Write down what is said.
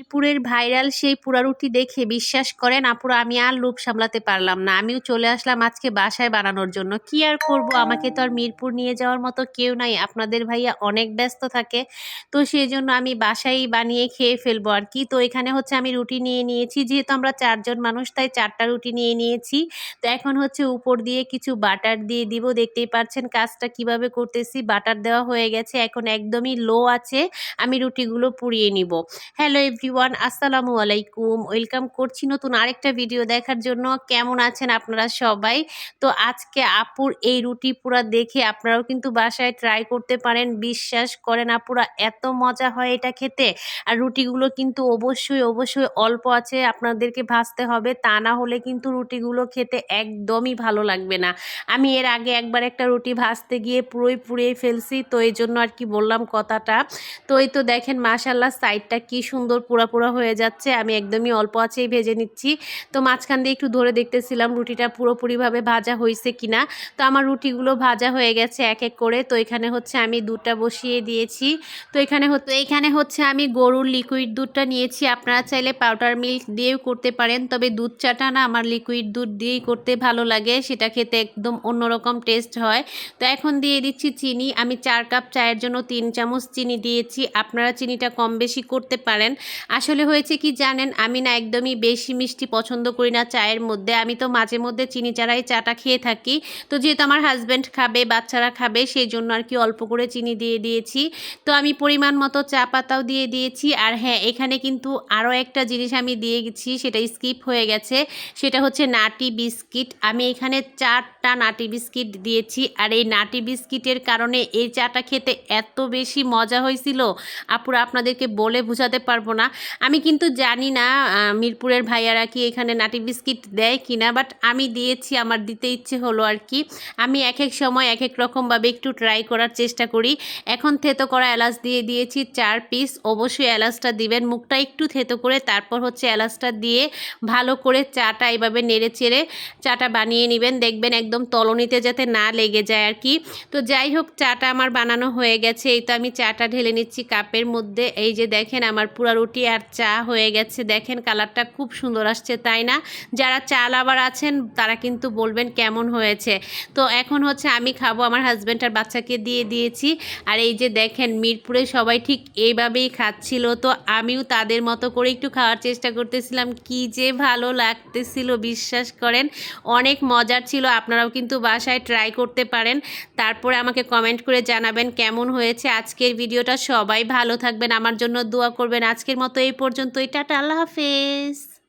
মিরপুরের ভাইরাল সেই পুরা রুটি দেখে বিশ্বাস করেন, আপুরা, আমি আর লোভ সামলাতে পারলাম না। আমিও চলে আসলাম আজকে বাসায় বানানোর জন্য। কি আর করব? আমাকে তো আর মিরপুর নিয়ে যাওয়ার মতো কেউ নাই। আপনাদের ভাইয়া অনেক ব্যস্ত থাকে, তো সেই জন্য আমি বাসায় বানিয়ে খেয়ে ফেলব আর কি। তো এখানে হচ্ছে আমি রুটি নিয়ে নিয়েছি, যেহেতু আমরা চারজন মানুষ, তাই চারটা রুটি নিয়ে নিয়েছি। তো এখন হচ্ছে উপর দিয়ে কিছু বাটার দিয়ে দিব। দেখতেই পাচ্ছেন কাজটা কীভাবে করতেছি। বাটার দেওয়া হয়ে গেছে, এখন একদমই লো আছে। আমি রুটিগুলো পুড়িয়ে নিব। হ্যালো এভরিওয়ান আসসালামু আলাইকুম। ওয়েলকাম করছি নতুন আরেকটা ভিডিও দেখার জন্য। কেমন আছেন আপনারা সবাই? তো আজকে আপুর এই রুটি পুরা দেখে আপনারাও কিন্তু বাসায় ট্রাই করতে পারেন। বিশ্বাস করেন আপুরা, এত মজা হয় এটা খেতে। আর রুটিগুলো কিন্তু অবশ্যই অবশ্যই অল্প আছে, আপনাদেরকে ভাজতে হবে। তা না হলে কিন্তু রুটিগুলো খেতে একদমই ভালো লাগবে না। আমি এর আগে একবার একটা রুটি ভাজতে গিয়ে পুরোই পুড়িয়ে ফেলছি, তো এই জন্য আর কি বললাম কথাটা। তো এই তো দেখেন মাশাল্লাহ সাইডটা কি সুন্দর পুরা পুরা হয়ে যাচ্ছে, আমি একদমই অল্প আছেই ভেজে নিচ্ছি। তো মাঝখান দিয়ে একটু ধরে দেখতেছিলাম রুটিটা পুরোপুরিভাবে ভাজা হয়েছে কিনা। তো আমার রুটিগুলো ভাজা হয়ে গেছে এক এক করে। তো এখানে হচ্ছে আমি দুধটা বসিয়ে দিয়েছি। তো এখানে হচ্ছে এখানে হচ্ছে আমি গরুর লিকুইড দুধটা নিয়েছি। আপনারা চাইলে পাউডার মিল্ক দিয়েও করতে পারেন। তবে দুধ চাটা না আমার লিকুইড দুধ দিয়েই করতে ভালো লাগে। সেটা খেতে একদম অন্যরকম টেস্ট হয়। তো এখন দিয়ে দিচ্ছি চিনি। আমি চার কাপ চায়ের জন্য তিন চামচ চিনি দিয়েছি। আপনারা চিনিটা কম বেশি করতে পারেন। আসলে হয়েছে কি জানেন? আমি না একদমই বেশি মিষ্টি পছন্দ করি না চায়ের মধ্যে। আমি তো মাঝে মধ্যে চিনি ছাড়াই চাটা খেয়ে থাকি। তো যেহেতু আমার হাজব্যান্ড খাবে, বাচ্চারা খাবে, সেই জন্য আর কি অল্প করে চিনি দিয়ে দিয়েছি। তো আমি পরিমাণ মতো চা পাতাও দিয়ে দিয়েছি। আর হ্যাঁ এখানে কিন্তু আরও একটা জিনিস আমি দিয়ে গেছি সেটা স্কিপ হয়ে গেছে। সেটা হচ্ছে নাটি বিস্কিট। আমি এখানে চারটা নাটি বিস্কিট দিয়েছি। আর এই নাটি বিস্কিটের কারণে এই চাটা খেতে এত বেশি মজা হয়েছিল। আপুরা আপনাদেরকে বলে বোঝাতে পারব না। আমি কিন্তু জানি না মিরপুরের ভাইয়ারা কি এখানে নাটি বিস্কিট দেয় কি না বাট আমি দিয়েছি, আমার দিতে ইচ্ছে হলো আর কি। আমি এক এক সময় এক এক রকমভাবে একটু ট্রাই করার চেষ্টা করি। এখন থেতো করা এলাচ দিয়ে দিয়েছি চার পিস অবশ্যই এলাচটা দিবেন, মুখটা একটু থেতো করে তারপর হচ্ছে এলাচটা দিয়ে ভালো করে চাটা এইভাবে নেড়ে চেড়ে চাটা বানিয়ে নেবেন। দেখবেন একদম তলনিতে যাতে না লেগে যায় আর কি। তো যাই হোক, চাটা আমার বানানো হয়ে গেছে। এই তো আমি চাটা ঢেলে নিচ্ছি কাপের মধ্যে। এই যে দেখেন, আমার পুরা রুটি আর চা হয়ে গেছে। দেখেন কালারটা খুব সুন্দর আসছে, তাই না? যারা চা লাভার আছেন, তারা কিন্তু বলবেন কেমন হয়েছে। তো এখন হচ্ছে আমি খাব, আমার হাজব্যান্ড আর বাচ্চাকে দিয়ে দিয়েছি। আর এই যে দেখেন, মিরপুরে সবাই ঠিক এইভাবেই খাচ্ছিল। তো আমিও তাদের মতো করে একটু খাওয়ার চেষ্টা করতেছিলাম। কি যে ভালো লাগতেছিল, বিশ্বাস করেন। অনেক মজার ছিল, আপনারাও কিন্তু বাসায় ট্রাই করতে পারেন। তারপরে আমাকে কমেন্ট করে জানাবেন কেমন হয়েছে। আজকের ভিডিওটা সবাই ভালো থাকবেন, আমার জন্য দোয়া করবেন। আজকের মতো এই পর্যন্তই। টাটা আল্লাহ হাফেজ।